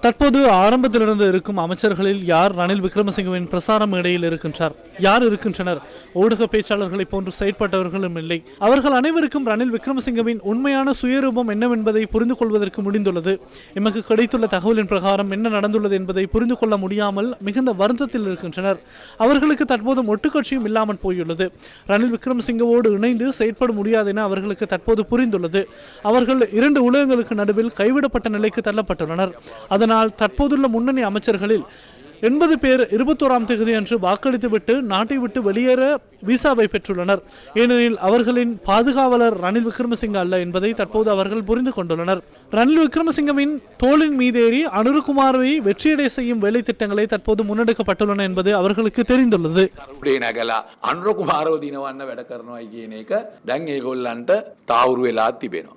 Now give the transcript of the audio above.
தற்போது ஆரம்பத்திலிருந்து இருக்கும் அமைச்சர்களில் யார் ரணில் விக்ரமசிங்கவின் பிரசார மேடையில் இருக்கின்றார்? யார் இருக்கின்றனர்? ஊடக பேச்சாளர்களை போன்று செயற்பட்டவர்களும் இல்லை. அவர்கள் அனைவருக்கும் ரணில் விக்ரமசிங்கவின் உண்மையான சுயரூபம் என்னவென்பதை புரிந்து கொள்வதற்கு முடிந்துள்ளது. எமக்கு கிடைத்துள்ள தகவலின் பிரகாரம் என்ன நடந்துள்ளது என்பதை புரிந்து கொள்ள முடியாமல் மிகுந்த வருத்தத்தில் இருக்கின்றனர். அவர்களுக்கு தற்போது ஒட்டுக்கட்சியும் இல்லாமல் போயுள்ளது. ரணில் விக்ரமசிங்கவோடு இணைந்து செயற்பட முடியாது என அவர்களுக்கு தற்போது புரிந்துள்ளது. அவர்கள் இரண்டு உலகங்களுக்கு நடுவில் கைவிடப்பட்ட நிலைக்கு தள்ளப்பட்டுள்ளனர் அதனால் தற்போதுள்ள முன்னணி அமைச்சர்களில் எண்பது பேர் இருபத்தோராம் தேதி அன்று வாக்களித்துவிட்டு நாட்டை விட்டு வெளியேற விசாவை பெற்றுள்ளனர் ஏனெனில் அவர்களின் பாதுகாவலர் ரணில் விக்ரமசிங்க அல்ல என்பதை தற்போது அவர்கள் புரிந்து கொண்டுள்ளனர் ரணில் விக்ரமசிங்கவின் தோளின் மீதேறி அனுருகுமாரை வெற்றியடை செய்யும் வேலை திட்டங்களை தற்போது முன்னெடுக்கப்பட்டுள்ளன என்பது அவர்களுக்கு தெரிந்துள்ளது කරුඩේ නැගලා අන්ර කුමාරව දිනවන්න වැඩ කරනවයි කියන එක දැන් ඒගොල්ලන්ට තාවුරු වෙලා තිබෙනවා.